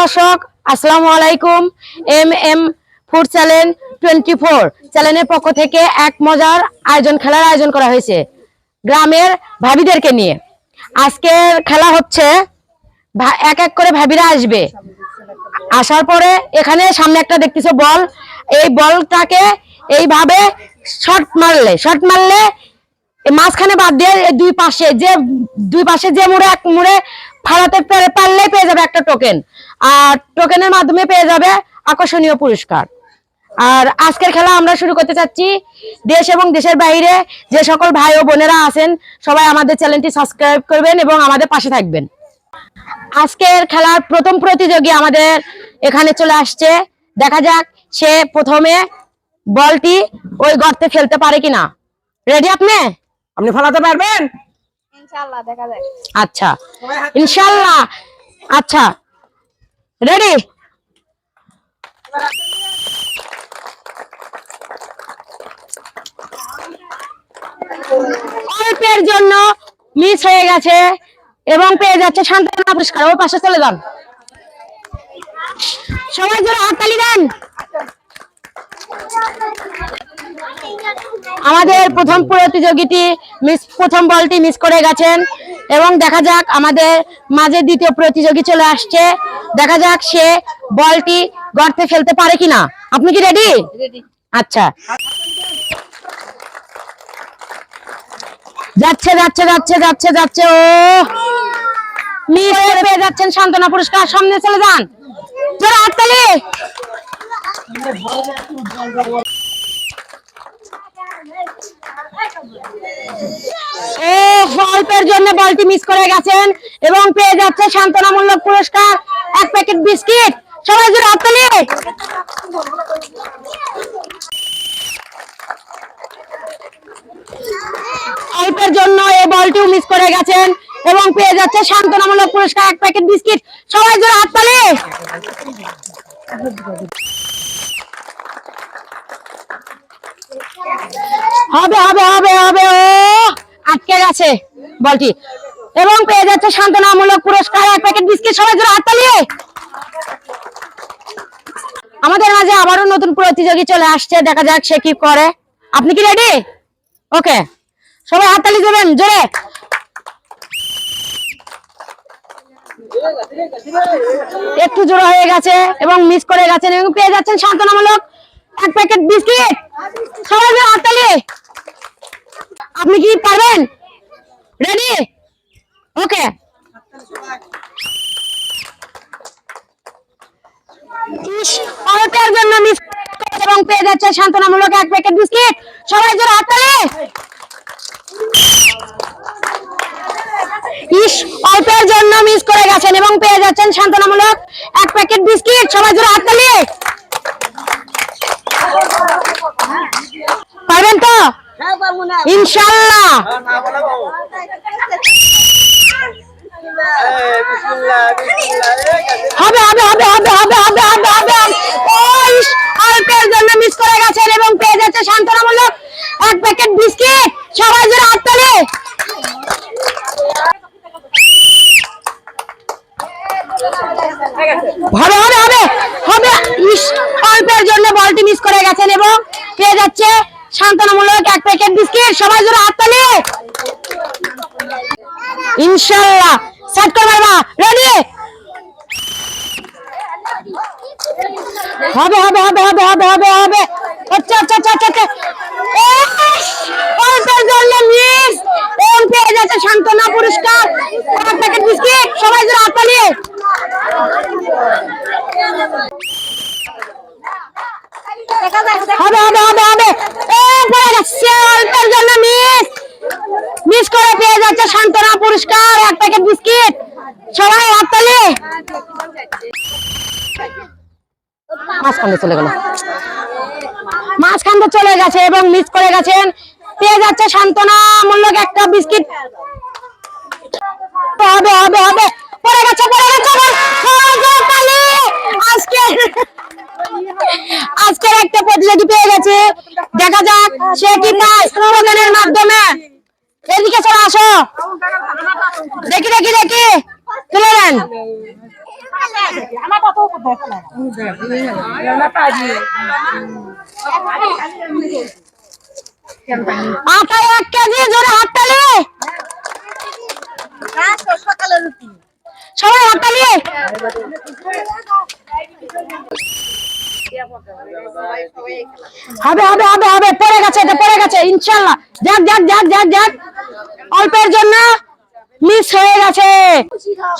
দর্শক, আসসালামু আলাইকুম। M M food channel twenty four চ্যানেলের পক্ষ থেকে এক মজার আয়োজন, খেলার আয়োজন করা হয়েছে গ্রামের ভাবিদেরকে নিয়ে। আজকের খেলা হচ্ছে এক এক করে ভাবিরা আসবে। আসার পরে এখানে সামনে একটা দেখতেছো বল। এই বলটাকে এইভাবে শর্ট মারলে শর্ট মারলে মাঝখানে বাদ দিয়ে দুই পাশে যে, দুই পাশে যে মুড়ে, এক মুড়ে ফালাতে পারলে পেয়ে যাবে একটা টোকেন আর টোকেনের মাধ্যমে পেয়ে যাবে আকর্ষণীয় পুরস্কার। আর আজকের খেলা আমরা শুরু করতে চাচ্ছি। দেশ এবং দেশের বাইরে যে সকল ভাই ও বোনেরা আছেন সবাই আমাদের চ্যানেলটি সাবস্ক্রাইব করবেন এবং আমাদের পাশে থাকবেন। আজকের খেলার প্রথম প্রতিযোগী আমাদের এখানে চলে আসছে। দেখা যাক সে প্রথমে বলটি ওই গর্তে ফেলতে পারে কিনা। রেডি আপনি? আপনি ফলাতে পারবেন? ইনশাআল্লাহ দেখা যাক। আচ্ছা। ইনশাল্লাহ আচ্ছা রেডি অল্পের জন্য মিস হয়ে গেছে এবং পেয়ে যাচ্ছে শান্তনা পুরস্কার। ওর পাশে চলে যান। সবাই জোরে হাততালি দেন। আমাদের প্রথম প্রতিযোগীটি মিস প্রথম বলটি মিস করে গেছেন। এবং দেখা যাক আমাদের মাঝে দ্বিতীয় প্রতিযোগী চলে আসছে। দেখা যাক সে বলটি গর্তে ফেলতে পারে কিনা। আপনি কি রেডি আচ্ছা। যাচ্ছে যাচ্ছে যাচ্ছে যাচ্ছে যাচ্ছে ও। মিস করে পেয়ে যাচ্ছেন সান্ত্বনা পুরস্কার। সামনে চলে যান। জোরে হাততালি ও অল্পের জন্য বলটি মিস করে গেছেন এবং পেয়ে যাচ্ছে সান্ত্বনামূলক পুরস্কার। এক প্যাকেট বিস্কিট সবাই জোরে হাততালি অল্পের জন্য এই বলটিও মিস করে গেছেন এবং পেয়ে যাচ্ছে সান্ত্বনামূলক পুরস্কার। এক প্যাকেট বিস্কিট সবাই জোরে হাততালি হবে হবে হবে হবে, ও! আটকে গেছে বলটি। এবং পেয়ে যাচ্ছে সান্ত্বনামূলক পুরস্কার, এক প্যাকেট বিস্কিট সবাই জোরে হাততালি আমাদের মাঝে আবারও নতুন প্রতিযোগী চলে আসছে, দেখা যাক সে কি করে। আপনি কি রেডি ওকে সবাই হাততালি দেবেন, জোরে। একটু জোরে হয়ে গেছে এবং মিস করে গেছেন এবং পেয়ে যাচ্ছেন সান্ত্বনামূলক এক প্যাকেট বিস্কিট সবাই জোরে হাততালি আপনি কি পারবেন? রেডি ওকে অল্পের জন্য মিস এবং পেয়ে যাচ্ছে সান্ত্বনামূলক এক প্যাকেট বিস্কিট সবাই জোরে হাততালি ইস অল্পের জন্য মিস করে গেছেন এবং পেয়ে যাচ্ছেন সান্ত্বনামূলক এক প্যাকেট বিস্কিট সবাই জোরে হাততালি পারবেন তো হ্যাঁ পারব না ইনশাল্লাহ হবে হবে হবে হবে হবে হবে হবে হবে। ও ইস অল্পের জন্য মিস করে গেছেন এবং পেয়ে যাচ্ছে সান্ত্বনামূলক এক প্যাকেট বিস্কিট সবাই জোরে হাততালি। হবে হবে হবে হবে। অল্পের জন্য বলটি মিস করে গেছেন এবং পেয়ে যাচ্ছে সান্ত্বনামূলক এক প্যাকেট বিস্কিট সবাই জোরে মারবা রেডি হবে হবে হবে হবে হবে হবে হবে। আচ্ছা আচ্ছা আচ্ছা আচ্ছা আচ্ছা। মিস সান্ত্বনা পুরস্কার। প্যাকেট সবাই হবে হবে হবে এ পেয়ে যাচ্ছে অল্পের জন্য মিস মিস করে পেয়ে যাচ্ছে সান্ত্বনা পুরস্কার এক প্যাকেট বিস্কিট সবাই হাততালি মাঝখানে চলে গেল। মাঝখানে চলে গেছে এবং মিস করে গেছেন। পেয়ে যাচ্ছে সান্ত্বনা মূল্যক একটা বিস্কিট হবে হবে হবে। পড়ে গেছে পড়ে গেছে। আজকে, আজকের একটা প্রতিযোগী পেয়ে গেছে। দেখা যাক সে কি পায় স্লোগানের মাধ্যমে। এদিকে চলে আসো। দেখি দেখি দেখি। তুলে নেন। এক কেজি হবে হবে হবে হবে, পড়ে গেছে, এটা গেছে, ইনশাল্লাহ। যাক যাক যাক যাক যাক। অল্পের জন্য মিস হয়ে গেছে।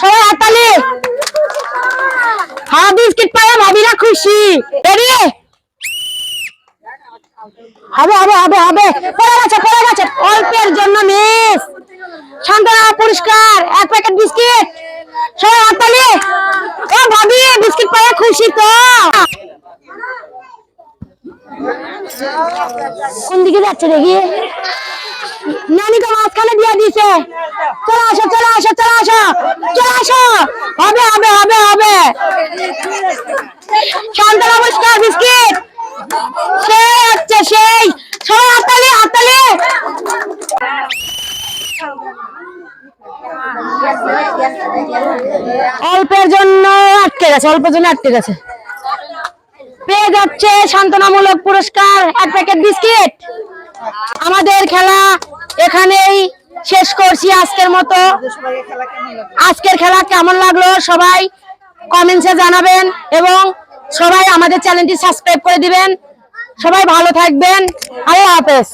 সবাই হাততালি। হ্যাঁ বিস্কিট পায়ে ভাবিরা খুশি। রেডি হবে হবে হবে হবে। পড়ে গেছে পড়ে গেছে। অল্পের জন্য মিস শান্তনা পুরস্কার এক প্যাকেট বিস্কিট। সবাই হাততালি। ও ভাবি, বিস্কিট পায়ে খুশি তো। কোন দিকে যাচ্ছে দেখি। নানি তো মাঝখানে দিয়ে দিছে। চলে আসো চলে আসো চলে আসো চলে আসো। হবে হবে হবে হবে। শান্ত নমস্কার, বিস্কিট। সেই সেই। সবাই অল্পের জন্য আটকে গেছে, অল্পের জন্য আটকে গেছে। পেয়ে যাচ্ছে সান্ত্বনামূলক পুরস্কার, এক প্যাকেট বিস্কিট। আমাদের খেলা এখানেই শেষ করছি আজকের মতো। আজকের খেলা কেমন লাগল সবাই কমেন্টসে জানাবেন এবং সবাই আমাদের চ্যানেলটি সাবস্ক্রাইব করে দিবেন। সবাই ভালো থাকবেন। আল্লাহ হাফেজ।